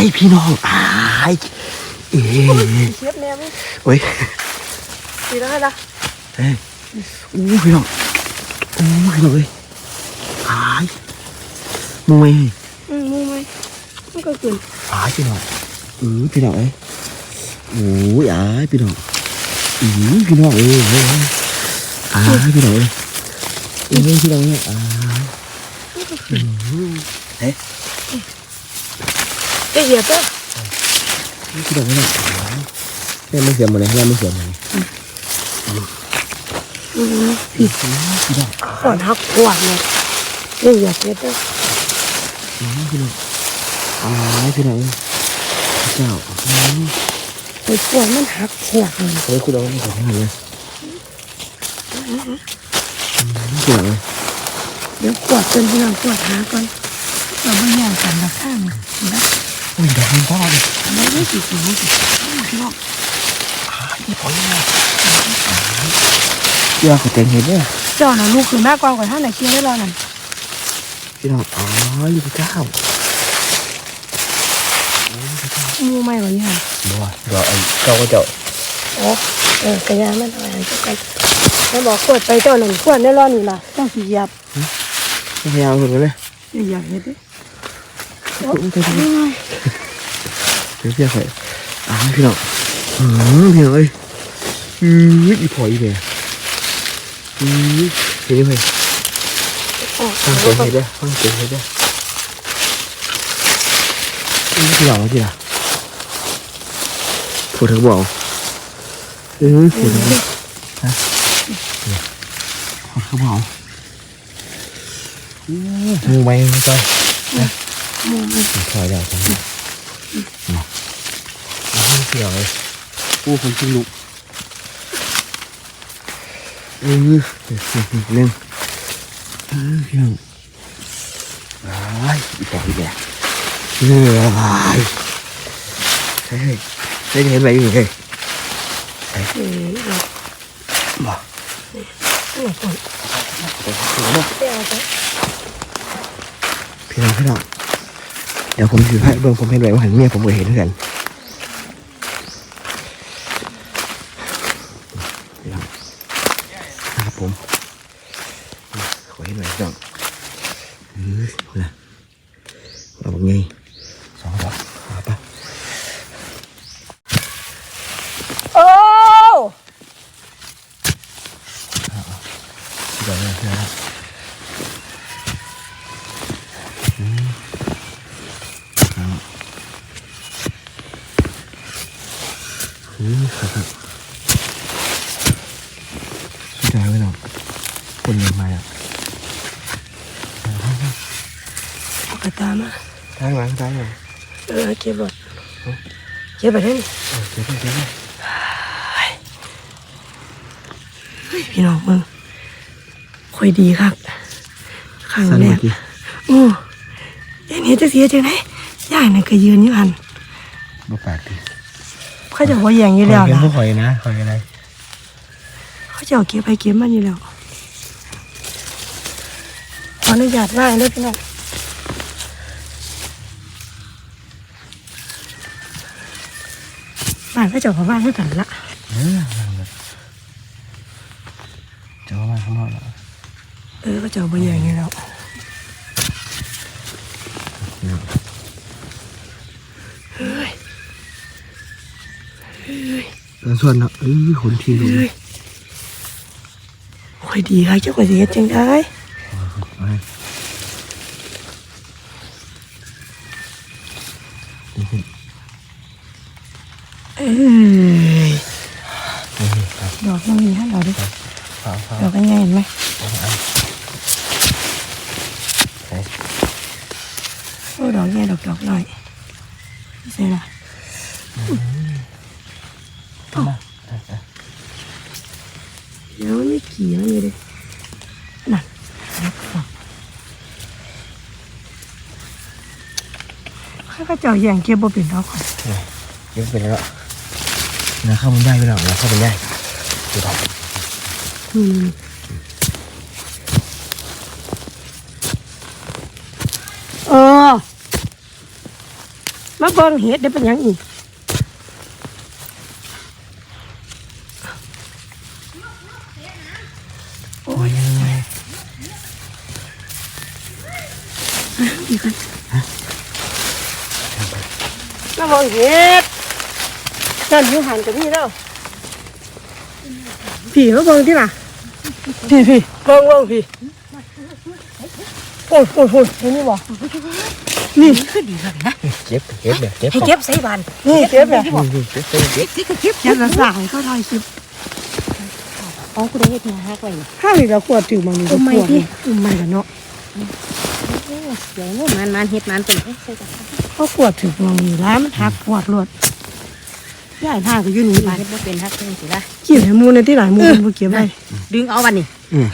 ายพี่น้องอายเอ้ยเชียบแนวมั้ยโอ้ยดีแล้วละเอ้ยอู้พี่น้องอู้พี่น้องเอ้ยอายมึงไม่อืมมูไหมมันก็เกินอายพี่น้องอือพี่น้องเอ้ยโอ้ยอายพี่น้องอือพี่น้องเอ้ยเอ้ยอายพี่น้องเอ้ยเอ้ยพี่น้องเอ้ยอายเอ้ย เหยียบเด้อพี่น้องเอ้ยอายแม่ไม่เสียหมดเลยแม่ไม่เสียหมดเลยอืมพี่น้องขอนหักขวดเลยเอ้ยเหยียบเด้ออือพี่น้องอายพี่น้องเอ้ยพระเจ้าอือไอ้ขวดมันหักขวดเลยเฮ้ยคุณเอาไม่ของให้เลยเจ๋งเลยเดี๋ยวขวดเป็นพี่น้องขวดหาก่อนเราไม่แย่งกันละข้างนะโอ้ยดอกมันพ่อเลยไม่ได้สิสิสิพี่น้องพี่พอยังไงพี่ว่าเขาเต็งเห็นเนี่ยเจ้าน่ะลูกคือแม่กวางกว่าท่านไหนเคียงได้รอนั่นพี่น้องอ๋ออยู่พระเจ้ามูไหมวะนี่ฮะบัวดอกไอ้เจ้าก็เจ้าโอ้เออกระยามันอะไรเจ้ากันแม่บอกขวดไปเจ้าหนึ่งขวดได้รอนี่ล่ะเจ้าสิเหยียบพยายามคนเลยเหยียบเฮ็ดดิ เดี๋ยวเดี๋ยวพี่ใส่อ๋อพี่น้องอืมพี่น้องเอ้ยอืออีพออีเนี่ยอือเห็นไหมฟังเสียงเห็นได้ฟังเสียงเห็นได้พี่น้องที่ละพูดถึงบอกเออพูดถึงบอกฮะพูดถึงบอกมึงไปมึงไปมูมัน ถอยแล้วจังเนาะเสียวเลยอู้คนชิลุกเออหนึ่งเออพี่น้องไอ้อีต่ออีกแล้วเออไอ้เฮ้ยได้เห็นอะไรอยู่เฮ้ย เอ๋เรา บอก หนักก่อน เดี๋ยว เดี๋ยวจะ พี่น้องพี่น้องเดี๋ยวผมถือให้เบิ่งผมเห็นไว้ว่าหันเมียผมก็เห็นเหมือนกันนะครับผมขอเห็นไว้พี่น้องเฮ้ยนะเราบอกไงสองดอกมาปะ โอ้ เดี๋ยวนะเดี๋ยวนะอืมเอาอืมครับครับ สุดท้ายไว้หน่อยคนยังมาอะเอากระตามาทางหลังทางหลังเออเก็บรถเก็บไปได้นี่เออเดี๋ยวเดี๋ยวเดี๋ยวเฮ้ยพี่น้องมึงค่อยดีครับครั้งสั่นแรเมื่อกกี้โอ้เอ็นเห็นจะเสียจังไหนย่านั่นก็ยืนอยู่หันบ่ปากดิ เขาจะว่าแย่งอยู่แล้วเป็นล่ะผู้หอยนะหอยอะไรเขาจะเอาเก็บไปเก็บมันอยู่แล้วขออนุญาตว่างด้วยพี่น้องบ้านเขาเจะขอว่างให้กันละเออนั่งเลยจะเอามาข้างนอกแล้ว เออเขาเจะเอาไปแย่งอยู่แล้วเฮ้ย เออส่วนเนาะเออคนที่รู้เฮ้ยค่อยดีค่ะเจ้าก็เสียจังได้ไปนี่ขึ้นเอ้ยนี่ครับดอกมันมีให้เราด้วยฟ้าฟ้าดอกยังไงเห็นไหมใส่โอ้ดอกใหญ่ดอกดอกหน่อยใช่ละขึ้นมา เดี๋ยวมันไม่ขี่มันอยู่เลยนั่น ข้าก็เจ้าแย่งเก็บบ่เป็นดอกก่อนเดี๋ยวเป็นแล้วนะเข้ามันได้ไปหรอกนะเข้ามันได้ดูดอกอืมเออมาเบิ่งเห็ดได้เป็นหยังอีกโอ้ยยังไงมาเบิ่งเห็ดนั่นอยู่หันกับพี่แล้วพี่มาเบิ่งที่ล่ะพี่พี่เบิ่งเบิ่งพี่โอ้ยโอ้ยโอ้ยเห็นนี่บ่นี่คือดีครับนะเจ็บเจ็บแบบเจ็บให้เก็บใส่บานนี่เจ็บแบบเจ็บเจ็บเจ็บเก็บเก็บยันละสายก็ทอยคลิปอ๋อคุณได้เฮ็ดมาฮั กไว้นี่ข้าวอีกแล้วขวดถือมังนี่อุ้มไม้ขวดดินี่อุ้มไม่ละเนาะโอ้เดี๋ยวงูมันมันเฮ็ดมันเป็นเอ๊ะใส่กันเขาขวดถือมังนี่ร้านมันหักขวดรวดย่ายผ้าก็อยู่นี่บาบ้านนเฮ็ดบ่เป็นฮักจังซี่ล่ะเกี่ยวให้หมูในที่หลายหมูมันบ่เกี่ยวได้ดึงเอาบัดนี้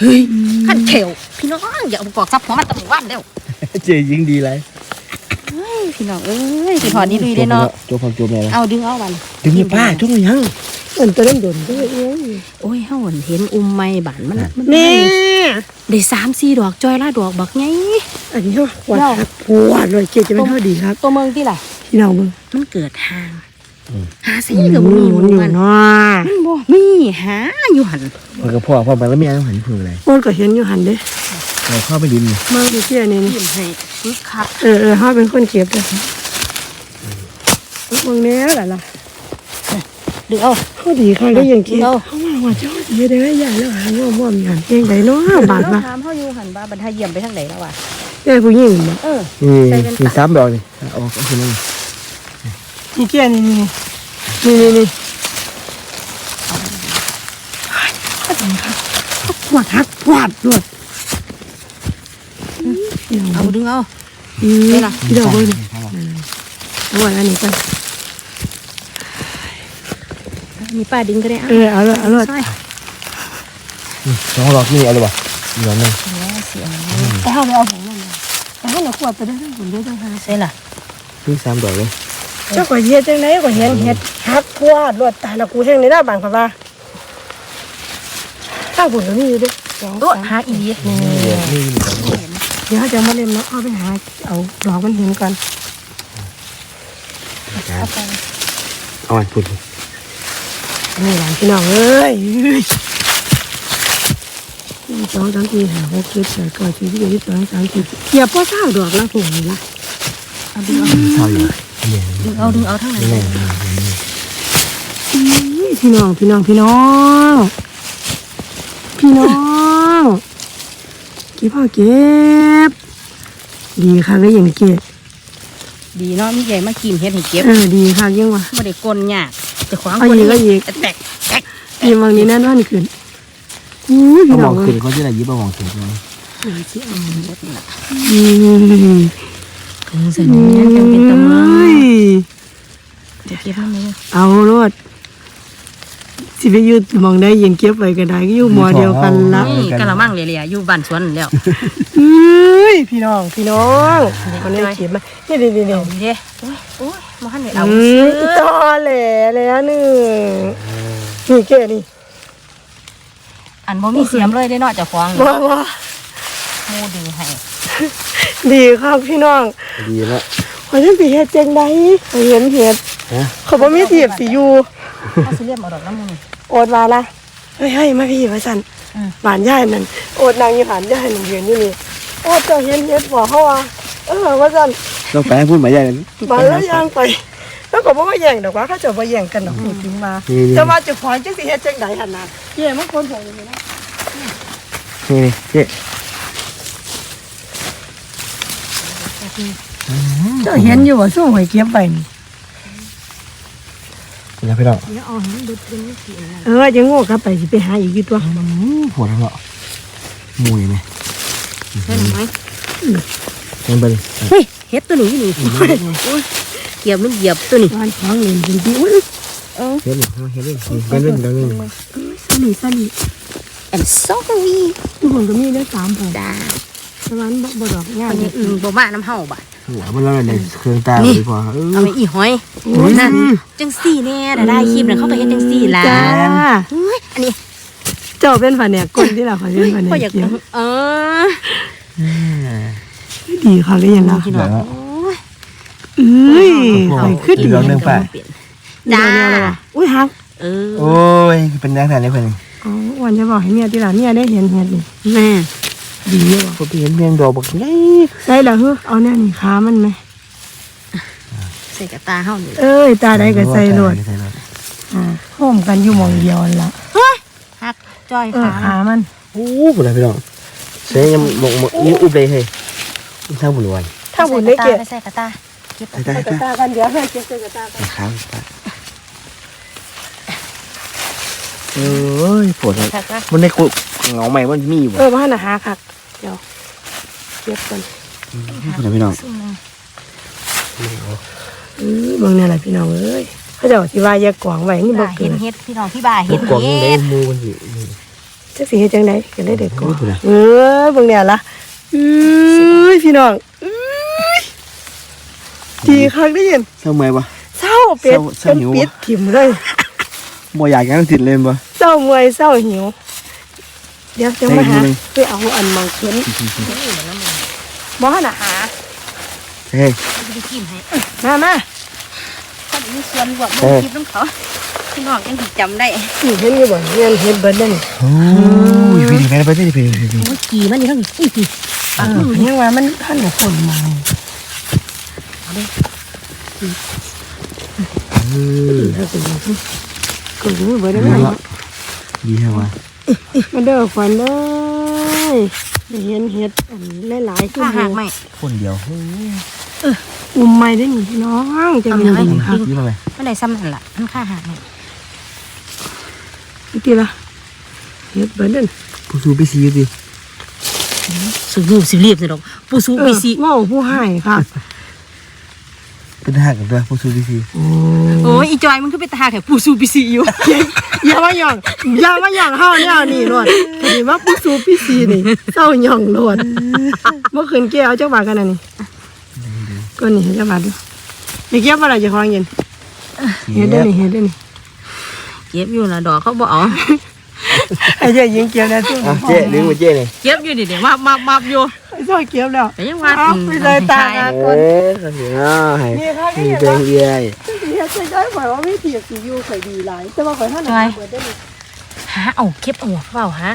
เฮ้ยคันเขวพี่น้องอย่าเอากอกซับหัวมันตะหมู่บ้านเด้อเจยิงดีไรเฮ้ยพี่น้องเอ้ยสิถอดนี่ลุยเด้เนาะโจมโจมเลยนะเอาดึงเอาบัดนี้ดึงยังป้าจุ้งยัง เอิ้นตัวเล่นโดนด้วยเองโอ้ยเฮาเห็นอุ้มไม้บานมันมันนี่ได้3 4ดอกจอยละดอกบักไงอันนี้เขาขวดหักขวดเลยเกี่ยวจะเป็นเท่าดีครับ ตัวเมืองที่ล่ะพี่น้องเบิ่งมันเกิดทางหาสิหก็มุบ่นมีหมุนหอยู่มันเนาะมันบ่มีหาอยู่หั่นมันก็พ่อพ่อไปแล้วไม่ยังหันพูดอะไรมันก็เห็นอยู่หันเด้เราเข้าไปดินนี่มาดูเที่ยนี่นี่ยิ้มให้คึกคักเออเออเฮาเป็นคนเก็บเด้อเบิ่งแน่ล่ะล่ะ ดึงเอาเขาดีค่ะได้ยังกินเอาเขาว่าว่าเจ้าดีได้ใหญ่แล้วหาว่าว่ามีหันเองไดเนาะบาดมาถามเฮาอยู่หั่นว่าบรรทาเยี่ยมไปทางไหนแล้ววะแก่ผู้หญิงบ่เออนี่มีซ้ำดอกนี่เอาเอาคืนนึงนี่เกี่ยนี่นี่นี่นี่นี่ปวดหักปวดรวดเอาดึงเอาอืมพี่ดอกเบิ่งเอาไว้อันนี้ก่อน มีป้าดึงก็ได้เออเอาละเอาละใช่สองดอกนี่เอาเลยป่ะเหลือนึงแล้วเสียงไปเฮาไปเอาของนั่นไปเฮาน่ะขวดไปได้ทั้งคนได้ทั้งหาใช่ล่ะนี่ซ้ำดอกเลยเจ้าก็เฮ็ดจังได๋ก็เห็นเฮ็ดหักปวดรวดตายแล้วกูแห้งในหน้าบ้านเขาว่าถ้าผุนก็มีอยู่เด้สองโอ้สามหาอีนี่นี่ดอกนี่เดี๋ยวเขาจะมาเล่มเนาะเอาไปหาเอาดอกมันเห็นก่อนเอาอันพูด นี่หลานพี่น้องเอ้ยสองสามสี่ห้าหกเจ็ดแปดเก้าสิบสิบเอ็ดสิบสองสามสิบเกียบพ่อเศร้าดอกละผมนี่ละเอาดึงเอาเท่าอยู่เนี่ยดึงเอาดึงเอาทั้งนั้นนี่อุ้ยพี่น้องพี่น้องพี่น้องพี่น้องเก็บพ่อเก็บ ดีค่ะก็ยังเก็บดีเนาะมีใหญ่มากินเฮ็ดให้เก็บเออดีค่ะยังวะบ่ได้กลนยาก จะขวางเอาคนอีกเอาอีก แตกแตกดีบางนี้แน่นอนขึ้นอุ้ยเอาพี่มน้อองงขึ้นเขาจะได้ยิบเอามองขึ้นเลยอืมถึงเสนอจังเป็นตะมือเอ้ยจะเก็บมันเลยเอารถ สิไปอยืดมองได้เย็นเก็บไว้ก็ได้ก็อยู่หมอเดียวกันละนี่กะละมังเหลี่ยๆอยู่บ้านสวนนั่นแล้วเอ้ยพี่น้องพี่น้องคนนี้เก็บมานี่นี่นี่นี่เด้โอ้ยโอ้ยบ่ทันได้เอาอืมตอแหล่แล้วหนึ่งนี่แกนี่อันบ่มีเสียมเลยได้เนาะเจ้าของว่าว่าหมูดึงให้ดีครับพี่น้อง ดีแล้วขอฉันไปเฮ็ดจังไดข้อยเห็นเห็ดฮะเขาบ่มีเทียบสิอยู่ เขาสิเรียมเอาดอกน้ำมันนี่โอดมาละเฮ้ยเฮ้ยมาพี่ว่าซั่นอืมหวานย่ายนั่นโอดนางอยู่หานย่ายนั่นเห็นอยู่นี่โอดเจ้าเห็นเห็ดบ่เฮาว่าเออว่าซั่นต้องไปให้พูดหมายใหญ่เลยบานแล้วย่างไปแล้วก็บ่มาแย่งดอกว่าเขาเจะบ่แย่งกันดอกพูดถึงมานี่นี่แต่ว่าเจะขอจังสิเฮ็ดจังไดหั่นน่ะแย่มันคนของอยู่นะนี่เจ๊เจ้าเห็นอยู่ว่าสู้หอยเก็บไปนี่ นะพี่น้องเดี๋ยวเอาให้มันดึดเป็นสีอะไรเออจะโง่กลับไปสิไปหาอีกอยู่ตัวหัวทั้งเนาะมุยไหมใช่ไหมเงินไปเลยเฮ้ยเฮ็ดตัวนี้นี่โอ้ยเหยียบมันเหยียบตัวนี้บ้านของเล่นจริงๆอุ้ยเออเฮ็ดหนึ่งเฮ็ดหนึ่งเฮ็ดหนึ่งเฮ็ดหนึ่งสนิทสนิท and sorry ทุกคนก็มีได้สามผมจ้าแต่ว่ามันบ่บ่ดอกงาอันนนี้อื่นบ่มาน้ำเฮาบ่ะ หัวมันแล้วในเครื่องตาเลยพอเอเอาไปอีหอยนั่นจังซี่แน่แต่ได้คลิปนั้นเข้าก็เฮ็ดจังซี่ละจ้าอันนี้เจ้าเป็นฝันเนี่ยคนที่เราขอเป็นฝันก็เนี่ยเกี่ยวเออดีค่ะเลยย่างเราพี่น้องโอ้ยเอ้ยโอ้ข่อยโหขึ้นอีกดอกหนึ่งป่ะจ้าอุ้ยฮักเออโอ้ยเป็นแรงแทนเลยเพื่อนอ๋อวันจะบอกให้เมียที่หลังเมียได้เห็นเห็ดนี่แม่ ดีอยู่ว่ะผมไปเห็นเพียงดอกบอกไงใช่เหรอเฮ้อเอาแน่นี่ขามันไหมใส่กระตาเฮานี่เอ้ย ตาได้ก็ใส่โลดใส่โลดอ่าโฮมกันอยู่หมองเดียวนั่นละฮักจ้อยเออขาขามันโอ้บุญเลยพี่น้องใส่ยังบอกบอกนี่อุบเลยเฮ้ยอุ้มทางบุญวันถ้าบุญได้เก็บใส่กระตาเก็บใส่ได้ใส่กระใส่ตากันเดี๋ยวให้เก็บใส่กระตากันครับเอ้ยปวดเลยคักนะมันในกุ เหงาใหม่มันมีอยู่บ่เออบ้านน่ะหาคักเดี๋ยวเก็บกันบุญเลยพี่น้องซุ่มนึงเออเบิ่งนี่แหละพี่น้องเอ้ยเขาเจะสิว่าอย่ากวางไว้นี่บ่บ่าเกิเห็นนเฮ็ดพี่น้องพี่บ่าเห็นกล่องเฮ็ได้ดมูมันสิจักสิเฮ็ดจังไดก็เลยได้กวางโอ้ยพุ่นน่ะเออเบิ่งเนี่ยล่ะเอ้ยพี่น้องเอ้ยดีคักได้ยินเศร้าไหมบ่เศร้าเป็ดเศร้าเป็นหิวปิดถิ่มเลยบ่อยากยังติดเลยบ่เศร้าเมื่อยเศร้าหิว เดี๋ยวจะมาหาได้อยู่ไปเอาอันมองเข็นบ่หาหาเฮ้ยไปกินให้มามาเขามีส่วนรวมเออคลิปน้ำเขาพี่น้องยังสิจำได้นี่เห็นอยู่บ่เงินเห็นเบิดนั่นนี่โอ้ยพี่ดีแม่ไปที่พี่ดีโอ้ยกี่มันนี่ทั้งอีกี่เออยังว่ามันท่านกับคนมาเออถ้าเป็นอย่างนี้ก็รู้เบิดได้ดีไหมวะดีแฮะวะมาเด้อฝันเด้อได้เห็นเห็ดอันหลายๆขึ้นข้าหักไหมคนเดียวอุ้มไม่ได้หนิพี่น้องจะเป็นดีค่ะยี่มาไหมมันได้ซ้ำนั่นล่ะมันข้าหักไหมอีกทีละเห็ดเบิดนั่นผู้สูบไปซีดิสูบสิรีบสิดอกปูสูเอไปอสิเว่าผู้ให้ค่ะ เป็นหักกันด้วยผู้สูบไปซีโอ้โอ้ยอีจอยมันคือไปตาแถวปูสูไปสิอยู่ อย่ามาหย่องอย่ามาหย่องเฮาเนี่ยนี่รถพอดีว่าผู้สูบพี่ซีนี่เศร้าหย่องรถเมื่อคืนแก้วเจ้าบาทกันน่ะนี่ก็นี่เจ้าบาทดูอย่าเก็บอะไรจะคลองเย็นเห็ดได้นี่เห็ดได้นี่เก็บอยู่นะดอกเขาบอก เอาไอ้เจ้ายิงเก็บแล้วตู้อะเจ๊ดึงมาเจ๊เลยเก็บอยู่ดิเดี๋ยวมามามาอยู่ไอ้เจ้าเก็บแล้วแต่ยังว่าเอาไปเลยตากันเอ้ยคนเดียวให้นี่ค่ะมีนี่เรื่องค่ะเยี่ยเฮ็ดจะย้อยข่อยว่าไม่เถียงสิอยู่ข่อยดีหลายแต่ว่าข่อยเท่านั้นเบิดได้นี่หาเอาเก็บเอาเปล่าฮะ